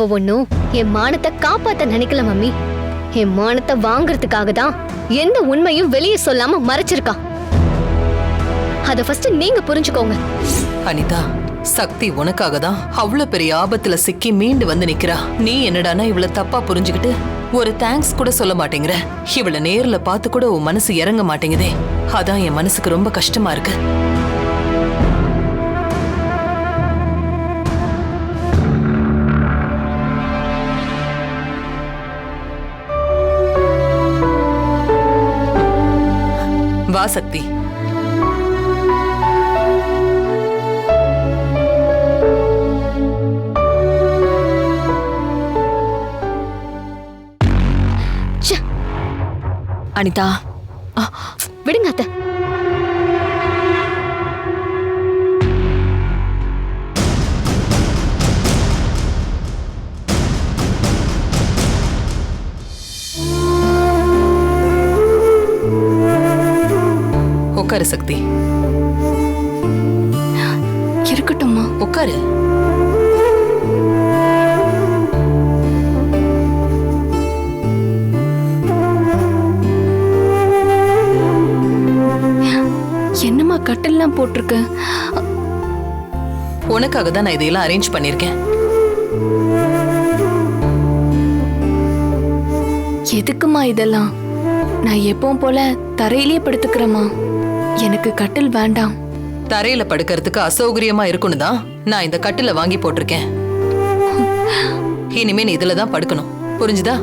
அவ ஒன்னும் என் மானத்தை காப்பாத்த நினைக்கல மம்மி. என் மானத்தை வாங்குறதுக்காக தான் எந்த உண்மையும் வெளியே சொல்லாம மறைச்சிருக்கா. அத ஃபர்ஸ்ட் நீங்க புரிஞ்சுக்கோங்க. அனிதா சக்தி உனக்காக தான் அவ்வளவு பெரிய ஆபத்துல சிக்கி மீண்டு வந்து நிக்கிறா. நீ என்னடானா இவ்வளவு தப்பா புரிஞ்சுக்கிட்டு ஒரு தேங்க்ஸ் கூட சொல்ல மாட்டேங்கிற. இவள நேர்ல பார்த்து கூட உன் மனசு இறங்க மாட்டேங்குதே. அதான் என் மனசுக்கு ரொம்ப கஷ்டமா இருக்கு. வா சக்தி. அனிதா. விடுங்க அத்தை. உட்காரு சக்தி. இருக்கட்டும்மா. உட்காரு. என்னம்மா கட்டெல்லாம் போட்டிருக்க? உனக்காக தான் நான் இதையெல்லாம் அரேஞ்ச் பண்ணியிருக்கேன். எதுக்குமா இதெல்லாம்? நான் எப்பவும் போல தரையிலேயே படுத்துக்கிறேம்மா. எனக்கு கட்டில் வேண்டாம். தரையில படுக்கிறதுக்கு அசௌகரியமா இருக்கும்னு தான் நான் இந்த கட்டில வாங்கி போட்டிருக்கேன். இனிமே நீ இதுல தான் படுக்கணும். புரிஞ்சுதா?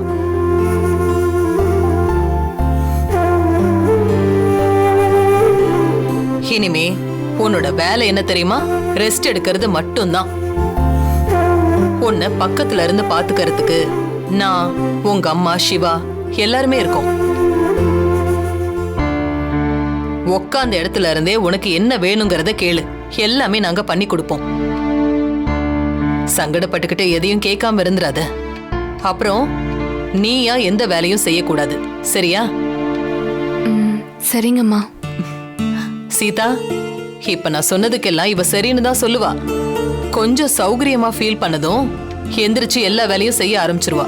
இனிமே உன்னோட வேலை என்ன தெரியுமா? ரெஸ்ட் எடுக்கிறது மட்டும்தான். உன்னை பக்கத்துல இருந்து பாத்துக்கிறதுக்கு நான் உங்க அம்மா சிவா எல்லாருமே இருக்கோம். உக்காந்த இடத்துல இருந்தே உனக்கு என்ன வேணுங்கிறத கேளு. எல்லாமே நாங்க பண்ணி கொடுப்போம். சங்கடப்பட்டுக்கிட்டு எதையும் கேட்காம இருந்துராத அப்புறம் நீயா எந்த வேலையும் செய்யக்கூடாது. சரியா? சரிங்கம்மா. சீதா இப்ப நான் சொன்னதுக்கெல்லாம் இவ சரின்னு தான் சொல்லுவா. கொஞ்சம் சௌகரியமா ஃபீல் பண்ணதும் எந்திரிச்சு எல்லா வேலையும் செய்ய ஆரம்பிச்சிருவா.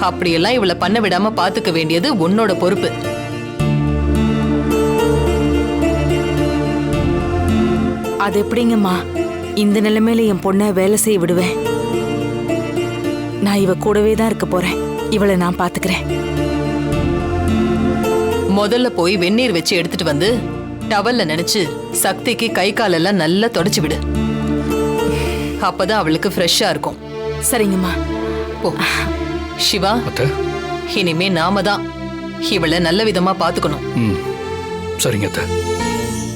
அப்படியெல்லாம் இவளை பண்ண விடாம பாத்துக்க வேண்டியது உன்னோட பொறுப்பு. அது எப்படிங்கம்மா? இந்த நிலைமையில என் பொண்ணை வேலை செய்ய விடுவேன். நான் இவ கூடவே தான் இருக்க போறேன். இவளை நான் பாத்துக்கிறேன். முதல்ல போய் வெந்நீர் வச்சு எடுத்துட்டு வந்து டவல்ல நினைச்சு சக்திக்கு கை காலெல்லாம் நல்லா தொடச்சு விடு. அப்பதான் அவளுக்கு ஃப்ரெஷ்ஷா இருக்கும். சரிங்கம்மா. போ. சிவா அத்தை. இனிமே நாம தான் இவளை நல்ல விதமா பாத்துக்கணும். ம். சரிங்க அத்தை.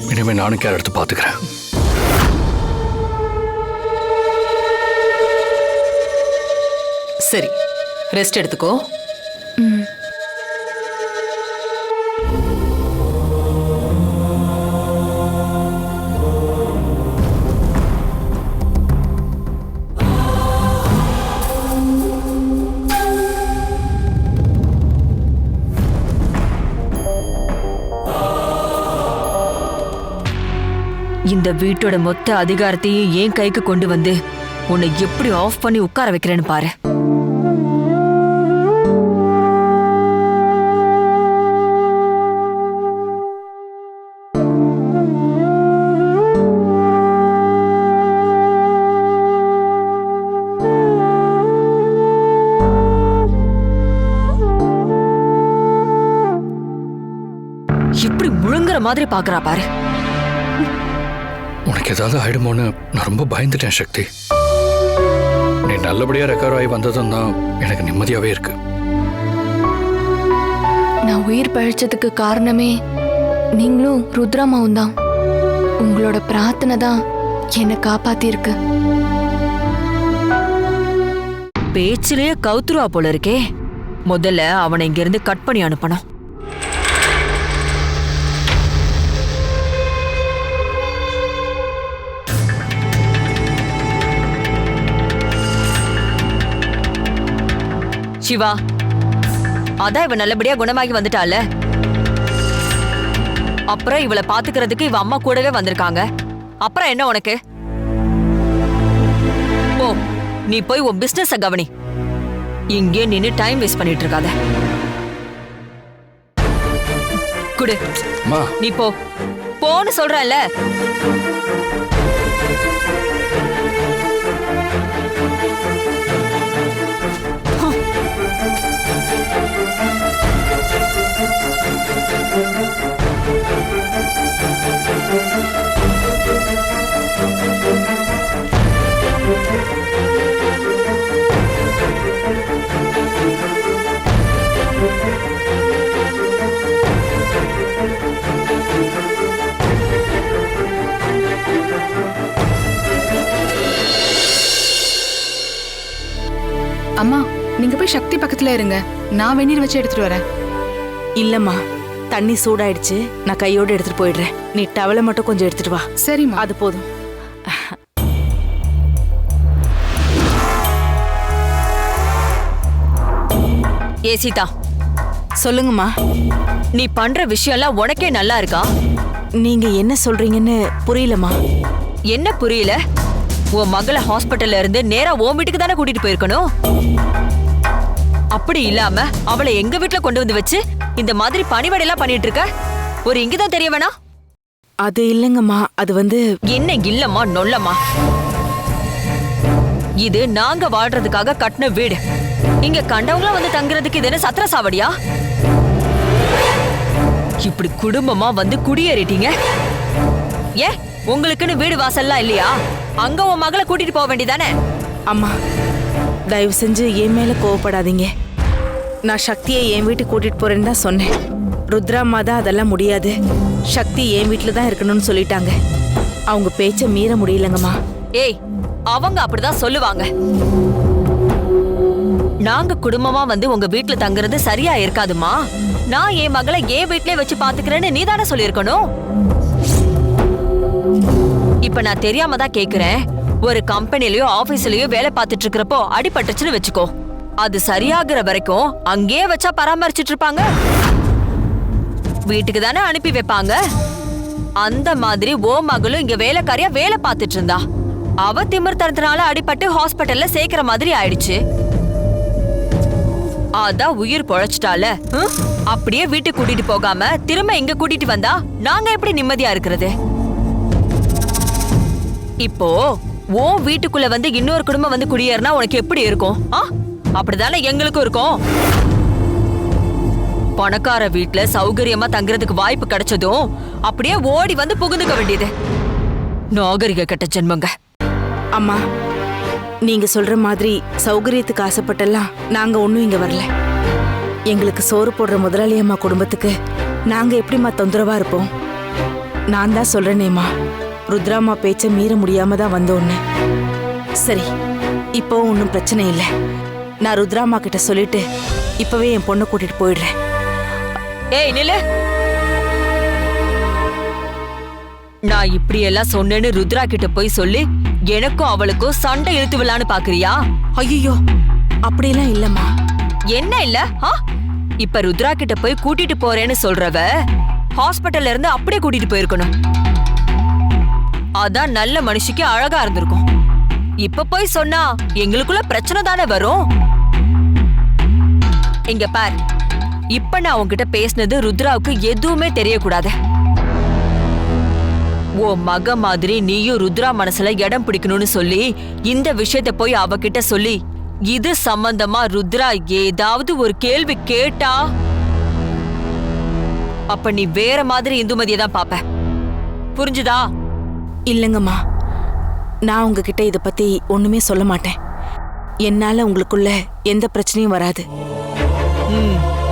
இனிமேல் நானும் கேர் எடுத்து பார்த்துக்கிறேன் சரி ரெஸ்ட் எடுத்துக்கோ. இந்த வீட்டோட மொத்த அதிகாரத்தையும் என் கைக்கு கொண்டு வந்து உன்னை எப்படி ஆஃப் பண்ணி உட்கார வைக்கிறேன்னு பாரு. மாதிரி பாக்குறா பாரு. உனக்கு ஏதாவது ஆயிடுமோன்னு நான் ரொம்ப பயந்துட்டேன் சக்தி. நீ நல்லபடியாக ரெக்கவர் ஆகி வந்ததும் தான் எனக்கு நிம்மதியாகவே இருக்கு. நான் உயிர் பழிச்சதுக்கு காரணமே நீங்களும் ருத்ராமாவும் தான். உங்களோட பிரார்த்தனை தான் என்னை காப்பாத்திருக்கு பேச்சிலேயே கவுத்துருவா போல இருக்கே. முதல்ல அவனை இங்க இருந்து கட் பண்ணி அனுப்பணும். சிவா. அதான் இவ நல்லபடியா குணமாகி வந்துட்டால அப்புறம் இவளை பாத்துக்கிறதுக்கு இவ அம்மா கூடவே வந்திருக்காங்க. அப்புறம் என்ன உனக்கு? போ நீ போய் உன் பிசினஸ கவனி. இங்கே நின்னு டைம் வேஸ்ட் பண்ணிட்டு இருக்காத குடு நீ போ. போன்னு சொல்றேன்ல. அம்மா நீங்க போய் சக்தி பக்கத்துல இருங்க. நான் வெந்நீர் வச்சு எடுத்துட்டு வரேன். இல்லம்மா தண்ணி சூடாயிடுச்சு. நான் கையோட எடுத்துட்டு போயிடுறேன். நீ டவலை மட்டும் கொஞ்சம் எடுத்துட்டு வா. சரிம்மா. அது போதும். ஏ சீதா சொல்லுங்கம்மா. நீ பண்ற விஷயம்லாம் உனக்கே நல்லா இருக்கா? நீங்க என்ன சொல்றீங்கன்னு புரியலம்மா. என்ன புரியல? உன் மகளை ஹாஸ்பிட்டல்ல இருந்து நேரா உன் வீட்டுக்கு தானே கூட்டிட்டு போயிருக்கணும்? அப்படி இல்லாம அவளை எங்க வீட்ல கொண்டு வந்து வச்சு இந்த மாதிரி பணிவடையெல்லாம் பண்ணிட்டு இருக்க ஒரு இங்கதான் தெரிய வேணா. அது இல்லைங்கம்மா. அது வந்து என்ன இல்லம்மா நொல்லம்மா? இது நாங்க வாழ்றதுக்காக கட்டின வீடு. இங்க கண்டவங்களா வந்து தங்குறதுக்கு இது என்ன சத்திர சாவடியா? இப்படி குடும்பமா வந்து குடியேறிட்டீங்க? ஏ உங்களுக்குன்னு வீடு வாசல்லாம் இல்லையா? அங்க உன் மகளை கூட்டிட்டு போக வேண்டியதானே? அம்மா தயவு செஞ்சு என் மேல கோவப்படாதீங்க. நான் சக்தியை என் வீட்டுக்கு கூட்டிட்டு போறேன்னு தான் சொன்னேன். ருத்ராம்மா தான் அதெல்லாம் முடியாது. சக்தி என் வீட்டில் தான் இருக்கணும்னு சொல்லிட்டாங்க. அவங்க பேச்ச மீற முடியலங்கம்மா. ஏய் அவங்க அப்படிதான் சொல்லுவாங்க. நாங்க குடும்பமா வந்து உங்க வீட்டுல தங்குறது சரியா இருக்காதுமா நான் என் மகளை என் வீட்லயே வச்சு பாத்துக்கிறேன்னு நீ தானே சொல்லியிருக்கணும்? இப்ப நான் தெரியாம தான் கேக்குறேன். ஒரு கம்பெனிலயோ ஆபீஸ்லயோ வேலை பார்த்துட்டு இருக்கிறப்போ அடிபட்டுச்சுன்னு வச்சுக்கோ. அது சரியாகிற வரைக்கும் அங்கேயே வச்சா பராமரிச்சிட்டு இருப்பாங்க. வீட்டுக்கு தானே அனுப்பி வைப்பாங்க. அந்த மாதிரி ஓ மகளும் இங்க வேலைக்காரியா வேலை பார்த்துட்டு இருந்தா. அவ திமிர்த்தனத்தினால அடிபட்டு ஹாஸ்பிட்டல்ல சேர்க்கிற மாதிரி ஆயிடுச்சு. அதான் உயிர் பொழைச்சிட்டால. அப்படியே வீட்டுக்கு கூட்டிட்டு போகாம திரும்ப இங்க கூட்டிட்டு வந்தா நாங்க எப்படி நிம்மதியா இருக்கிறது? இப்போ உன் வீட்டுக்குள்ள வந்து இன்னொரு குடும்பம் வந்து குடியேறினா உனக்கு எப்படி இருக்கும்? ஆ? அப்படிதானே எங்களுக்கும் இருக்கும்? பணக்கார வீட்டுல சௌகரியமா தங்குறதுக்கு வாய்ப்பு கிடைச்சதும் அப்படியே ஓடி வந்து புகுந்துக்க வேண்டியது. நாகரிக கெட்ட ஜென்மங்க. அம்மா நீங்க சொல்ற மாதிரி சௌகரியத்துக்கு ஆசைப்பட்டெல்லாம் நாங்க ஒன்றும் இங்க வரல. எங்களுக்கு சோறு போடுற முதலாளி அம்மா குடும்பத்துக்கு நாங்க எப்படிம்மா தொந்தரவா இருப்போம்? நான் தான் சொல்றேனேம்மா ருத்ராமா பேச்ச மீற முடியாம தான் வந்தோன்னு. சரி இப்போ ஒன்றும் பிரச்சனை இல்லை. நான் ருத்ராம்மா கிட்ட சொல்லிட்டு இப்பவே என் பொண்ணை கூட்டிட்டு போயிடுறேன். ஏய் நில்லு. நான் இப்படி எல்லாம் சொன்னேன்னு ருத்ரா கிட்ட போய் சொல்லி. எனக்கும் அவளுக்கும் சண்டை இழுத்து விடலான்னு பாக்குறியா? ஐயோ அப்படியெல்லாம் இல்லம்மா. என்ன இல்ல? இப்ப ருத்ரா கிட்ட போய் கூட்டிட்டு போறேன்னு சொல்றவ ஹாஸ்பிட்டல்ல இருந்து அப்படியே கூட்டிட்டு போயிருக்கணும். அதான் நல்ல மனுஷிக்கு அழகா இருந்திருக்கும். இப்ப போய் சொன்னா எங்களுக்குள்ள பிரச்சனை தானே வரும்? இங்க பார். இப்ப நான் உங்ககிட்ட பேசினது ருத்ராவுக்கு எதுவுமே தெரியக்கூடாது. ஓ மக மாதிரி நீயும் ருத்ரா மனசுல இடம் பிடிக்கணும்னு சொல்லி இந்த விஷயத்த போய் அவகிட்ட சொல்லி இது சம்பந்தமா ருத்ரா ஏதாவது ஒரு கேள்வி கேட்டா அப்ப நீ வேற மாதிரி இந்துமதியை தான் பாப்ப. புரிஞ்சுதா? இல்லைங்கம்மா. நான் உங்ககிட்ட இதை பத்தி ஒண்ணுமே சொல்ல மாட்டேன். என்னால உங்களுக்குள்ள எந்த பிரச்சனையும் வராது. ம்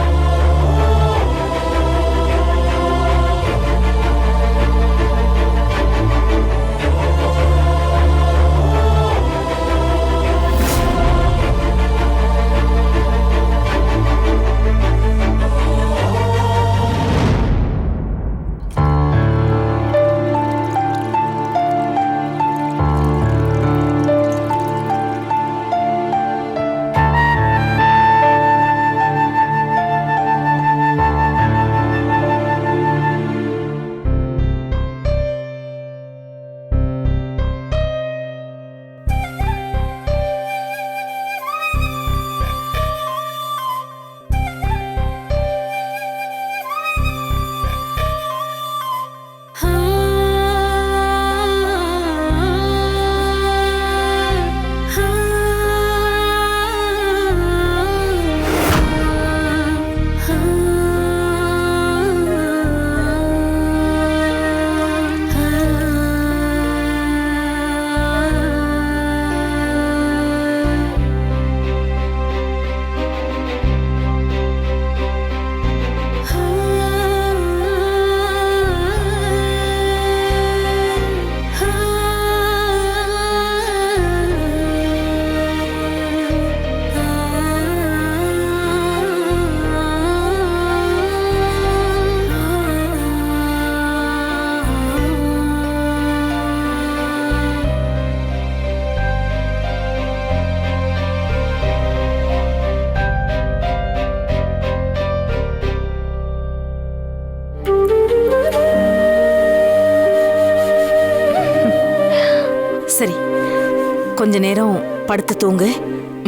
படுத்து தூங்கு.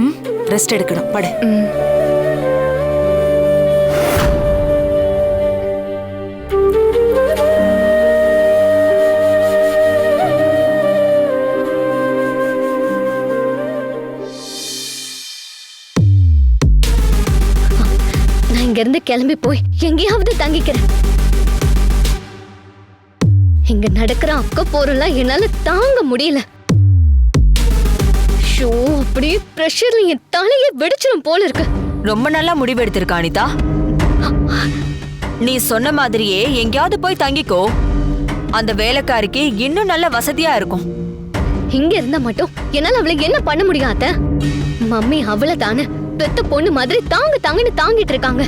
ம் ரெஸ்ட் எடுக்கணும். படு. இங்கிருந்து நான் கிளம்பி போய் எங்கேயாவது தங்கிக்கிறேன். இங்க நடக்கிற அக்க போரெல்லாம் என்னால தாங்க முடியல. ஷோ அப்படியே பிரஷர்ல என் தலையே வெடிச்சிடும் போல இருக்கு. ரொம்ப நல்லா முடிவு எடுத்திருக்க அனிதா. நீ சொன்ன மாதிரியே எங்கேயாவது போய் தங்கிக்கோ. அந்த வேலைக்காரிக்கு இன்னும் நல்ல வசதியா இருக்கும். இங்க இருந்தா மட்டும் என்னால அவளை என்ன பண்ண முடியும் அத்தை? மம்மி அவளை தானே பெத்த பொண்ணு மாதிரி தாங்க தாங்கன்னு தாங்கிட்டு இருக்காங்க.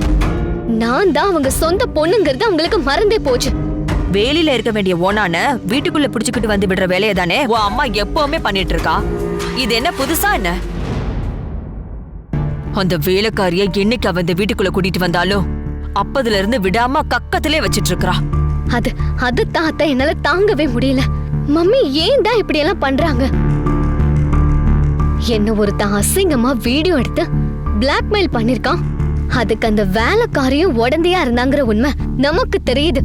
நான் தான் அவங்க சொந்த பொண்ணுங்கிறது அவங்களுக்கு மறந்தே போச்சு. வேலியில இருக்க வேண்டிய ஓனான வீட்டுக்குள்ள புடிச்சுக்கிட்டு வந்து விடுற வேலையை தானே உன் அம்மா எப்பவுமே பண்ணிட்டு இருக்கா? இது என்ன புதுசா என்ன? அந்த வேலைக்காரிய என்னைக்கு அவ இந்த வீட்டுக்குள்ள கூட்டிட்டு வந்தாலும் அப்பதுல இருந்து விடாம கக்கத்திலே வச்சிட்டு இருக்கா அது அது தாத்தா என்னால தாங்கவே முடியல. மம்மி ஏன் தான் இப்படி எல்லாம் பண்றாங்க? என்ன ஒருத்தன் அசிங்கமா வீடியோ எடுத்து பிளாக்மெயில் பண்ணிருக்கான்? அதுக்கு அந்த வேலைக்காரியும் உடந்தையா இருந்தாங்கிற உண்மை நமக்கு தெரியுது.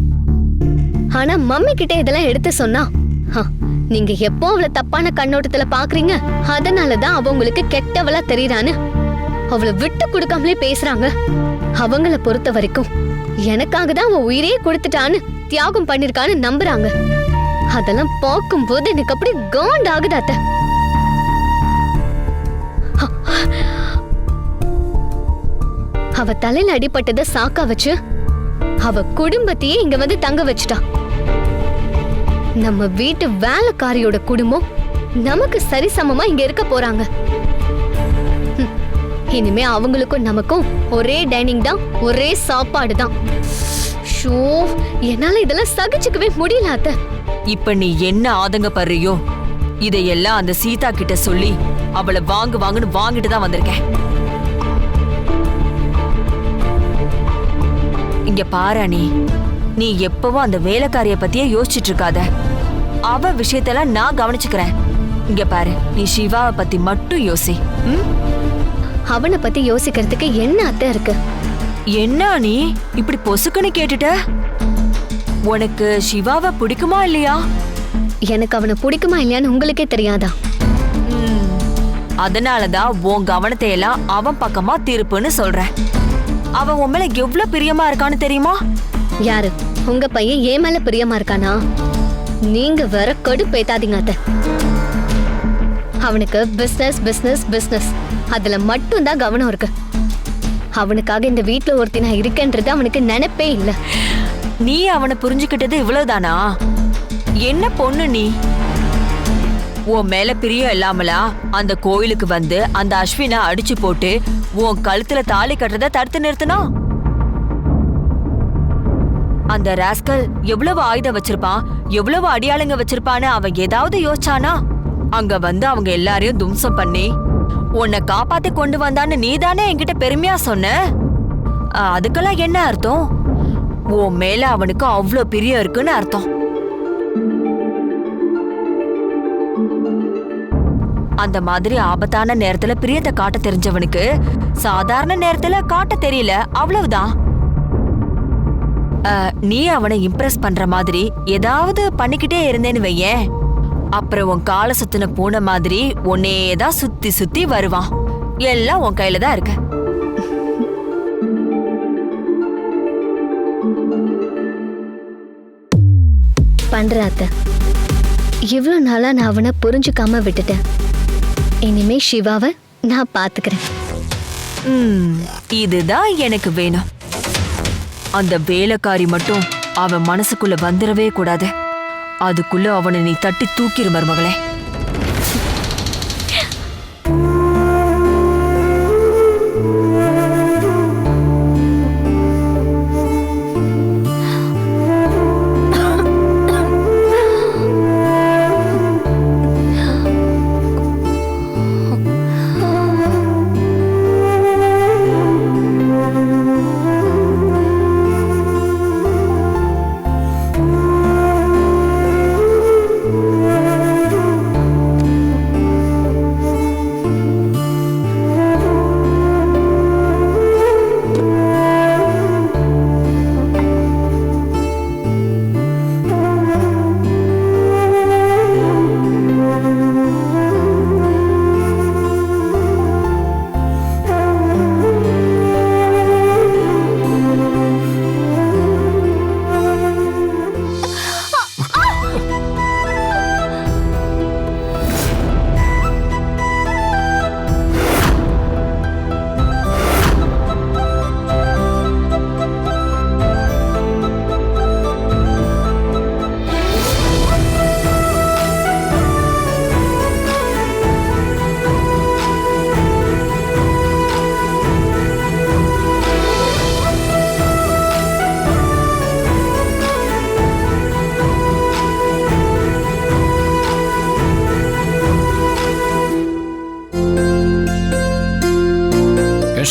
ஆனா மம்மி கிட்ட இதெல்லாம் எடுத்து சொன்னா நீங்க எப்போ அவளை தப்பான கண்ணோட்டத்துல பாக்குறீங்க? அதனாலதான் அவ உங்களுக்கு கெட்டவளா தெரியறான்னு. அவளை விட்டு கொடுக்காமலே பேசுறாங்க. அவங்கள பொறுத்த வரைக்கும் எனக்காக தான் அவன் உயிரே கொடுத்துட்டான்னு தியாகம் பண்ணிருக்கான்னு நம்புறாங்க. அதெல்லாம் பார்க்கும்போது எனக்கு அப்படி காண்ட் ஆகுது அத்த. அவ தலையில அடிபட்டத சாக்கா வச்சு அவ குடும்பத்தையே இங்க வந்து தங்க வச்சுட்டா. நம்ம வீட்டு வேலைக்காரியோட குடும்பம் நமக்கு சரிசமமா இங்க இருக்க போறாங்க. இனிமே அவங்களுக்கும் நமக்கும் ஒரே டைனிங் தான் ஒரே சாப்பாடு தான். ஷோ என்னால இதெல்லாம் சகிச்சுக்கவே முடியல அத்தை. இப்ப நீ என்ன ஆதங்கப்படுறியோ இதையெல்லாம் அந்த சீதா கிட்ட சொல்லி அவளை வாங்கு வாங்குன்னு வாங்கிட்டு தான் வந்திருக்கேன். இங்க பாரு அனி நீ எப்பவும் அந்த வேலைக்காரிய பத்தியே யோசிச்சுட்டு இருக்காத அவ விஷயத்தெல்லாம் நான் கவனிச்சுக்கிறேன். இங்க பாரு நீ சிவாவை பத்தி மட்டும் யோசி? அவனை பத்தி யோசிக்கிறதுக்கு என்ன அத்தை இருக்கு? என்ன நீ? இப்படி பொசுக்குன்னு கேட்டுட்ட? உனக்கு சிவாவை பிடிக்குமா இல்லையா? எனக்கு அவனை பிடிக்குமா இல்லையான்னு உங்களுக்கே தெரியாதா? அதனாலதான் உன் கவனத்தை எல்லாம் அவன் பக்கமா திருப்புன்னு சொல்றேன். அவன் உன் மேல எவ்வளவு பிரியமா இருக்கான்னு தெரியுமா? யாரு? உங்க பையன் ஏன் மேல பிரியமா இருக்கானா? நீங்க வேற கடுப்பேத்தாதீங்க அத்தை. அவனுக்கு பிஸ்னஸ் பிஸ்னஸ் பிஸ்னஸ் அதுல மட்டும்தான் கவனம் இருக்கு. அவனுக்காக இந்த வீட்டுல ஒருத்தி நான் இருக்கேன்றது அவனுக்கு நினைப்பே இல்ல. நீ அவனை புரிஞ்சுக்கிட்டது இவ்வளவுதானா? என்ன பொண்ணு நீ? உன் மேல பிரியம் இல்லாமலா அந்த கோயிலுக்கு வந்து அந்த அஸ்வினை அடிச்சு போட்டு உன் கழுத்துல தாலி கட்டுறத தடுத்து நிறுத்தினா? அந்த ராஸ்கல் எவ்வளவு ஆயுதம் வச்சிருப்பான் எவ்வளவு அடியாளுங்க வச்சிருப்பான்னு அவன் ஏதாவது யோசிச்சானா? அங்க வந்து அவங்க எல்லாரையும் தும்சம் பண்ணி உன்னை காப்பாத்தி கொண்டு வந்தான்னு நீதானே என்கிட்ட பெருமையா சொன்ன? அதுக்கெல்லாம் என்ன அர்த்தம்? உன் மேல அவனுக்கு அவ்வளோ பிரியம் இருக்குன்னு அர்த்தம். அந்த மாதிரி ஆபத்தான நேரத்துல பிரியத்தை காட்ட தெரிஞ்சவனுக்கு சாதாரண நேரத்துல காட்ட தெரியல அவ்வளவுதான். நீ அவனை இம்ப்ரெஸ் பண்ற மாதிரி ஏதாவது பண்ணிக்கிட்டே இருந்தேன்னு வையேன். அப்புறம் உன் காலை சுத்தின பூனை மாதிரி உன்னே தான் சுத்தி சுத்தி வருவான். எல்லாம் உன் கையில தான் இருக்கு. பண்ற அத்தை. இவ்வளோ நாளா நான் அவனை புரிஞ்சுக்காம விட்டுட்டேன். இனிமே சிவாவை நான் பாத்துக்கிறேன். ம், இதுதான் எனக்கு வேணும். அந்த வேலைக்காரி மட்டும் அவன் மனசுக்குள்ள வந்துடவே கூடாது. அதுக்குள்ள அவனை நீ தட்டி தூக்கிரு மருமகளே.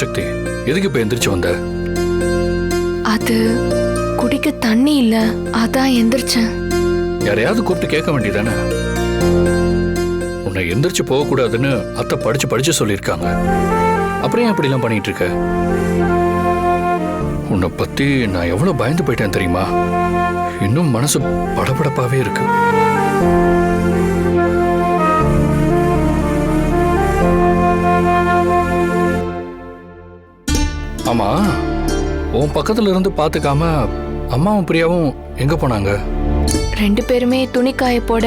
சக்தி எதுக்கு இப்ப எந்திரிச்சு வந்த? அது குடிக்க தண்ணி இல்ல அதான் எந்திரிச்சேன். யாரையாவது கூப்பிட்டு கேட்க வேண்டியதானே? உன்னை எந்திரிச்சு போக கூடாதுன்னு அத்தை படிச்சு படிச்சு சொல்லியிருக்காங்க. அப்புறம் ஏன் அப்படிலாம் பண்ணிட்டு இருக்க? உன்னை பத்தி நான் எவ்வளவு பயந்து போயிட்டேன் தெரியுமா? இன்னும் மனசு படபடப்பாவே இருக்கு. ஆமா உன் பக்கத்துல இருந்து பாத்துக்காம அம்மாவும் பிரியாவும் எங்க போனாங்க? ரெண்டு பேருமே துணி காய போட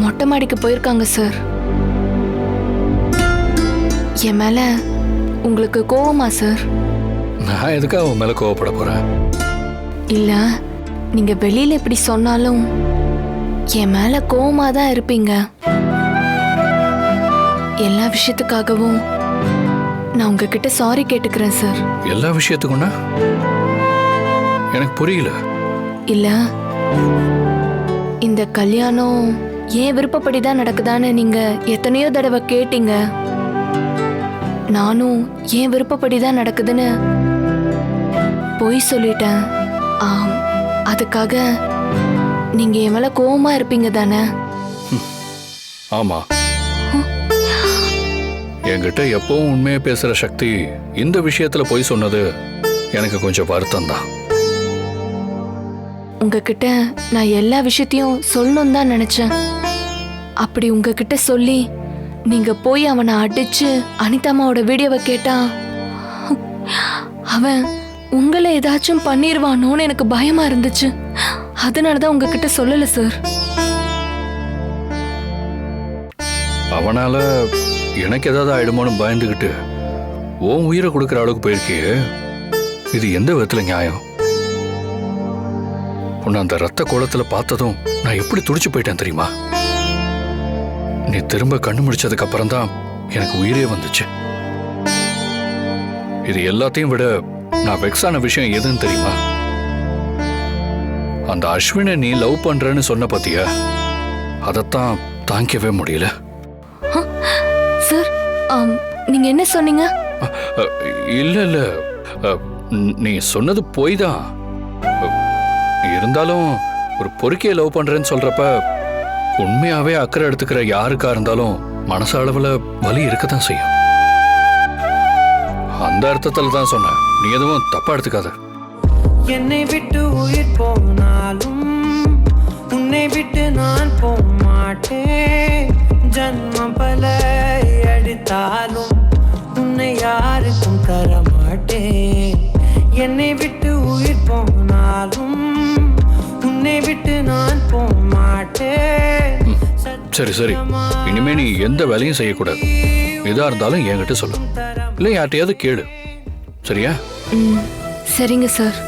மொட்டை மாடிக்கு போயிருக்காங்க சார் என் மேல உங்களுக்கு கோவமா சார் நான் எதுக்காக உன் மேல கோவப்பட போறேன்? இல்ல நீங்க வெளியில இப்படி சொன்னாலும் என் மேல கோவமா தான் இருப்பீங்க. எல்லா விஷயத்துக்காகவும் நான் உங்ககிட்ட சாரி கேட்டுக்கிறேன் சார் எல்லா விஷயத்துக்கும்னா எனக்கு புரியல. இல்ல. இந்த கல்யாணம் ஏன் விருப்பப்படி தான் நடக்குதான்னு நீங்க எத்தனையோ தடவை கேட்டீங்க. நானும் ஏன் விருப்பப்படி தான் நடக்குதுன்னு பொய் சொல்லிட்டேன். ஆம் அதுக்காக நீங்க என் மேல கோவமா இருப்பீங்க தானே? ஆமா. என்கிட்ட எப்பவும் உண்மையை பேசுற சக்தி இந்த விஷயத்துல போய் சொன்னது எனக்கு கொஞ்சம் வருத்தம் தான் உங்ககிட்ட நான் எல்லா விஷயத்தையும் சொல்லணும் தான் நினைச்சேன். அப்படி உங்ககிட்ட சொல்லி நீங்க போய் அவனை அடிச்சு அனிதாமாவோட வீடியோவை கேட்டா அவன் உங்களை ஏதாச்சும் பண்ணிடுவானோன்னு எனக்கு பயமா இருந்துச்சு. அதனால தான் உங்ககிட்ட சொல்லல சார். அவனால எனக்கு ஏதாவது ஆயிடுமோன்னு பயந்துகிட்டு உன் உயிரை கொடுக்குற அளவுக்கு போயிருக்கியே. இது எந்த விதத்துல நியாயம்? உன்னை அந்த ரத்த கோலத்துல பார்த்ததும் நான் எப்படி துடிச்சு போயிட்டேன் தெரியுமா? நீ திரும்ப கண்ணு முடிச்சதுக்கு அப்புறம் தான் எனக்கு உயிரே வந்துச்சு. இது எல்லாத்தையும் விட நான் வெக்ஸான விஷயம் எதுன்னு தெரியுமா? அந்த அஸ்வினை நீ லவ் பண்றேன்னு சொன்ன பத்தியா? அதைத்தான் தாங்கவே முடியல. சார் நீங்க என்ன சொன்னீங்க? இல்ல இல்ல. ந- சொன்னது பொய் தான் இருந்தாலும் ஒரு பொறுக்கிய லவ் பண்றேன்னு சொல்றப்ப உண்மையாவே அக்கறை எடுத்துக்கிற யாருக்கா இருந்தாலும் மனசு அளவுல வலி இருக்கத்தான் செய்யும். அந்த அர்த்தத்துல தான் சொன்னேன். நீ எதுவும் தப்பா எடுத்துக்காத. என்னை விட்டு உயிர் போனாலும் உன்னை விட்டு நான் போக மாட்டேன். ஜன்மம் பல அடித்தாலும் உன்னை யாருக்கும் தர மாட்டேன் என்னை விட்டு உயிர் போனாலும் உன்னை விட்டு நான் போக மாட்டேன் சரி சரி. இனிமே நீ எந்த வேலையும் செய்யக்கூடாது. எதா இருந்தாலும் என்கிட்ட சொல்லு. இல்லை யார்ட்டையாவது கேளு. சரியா? சரிங்க சார்.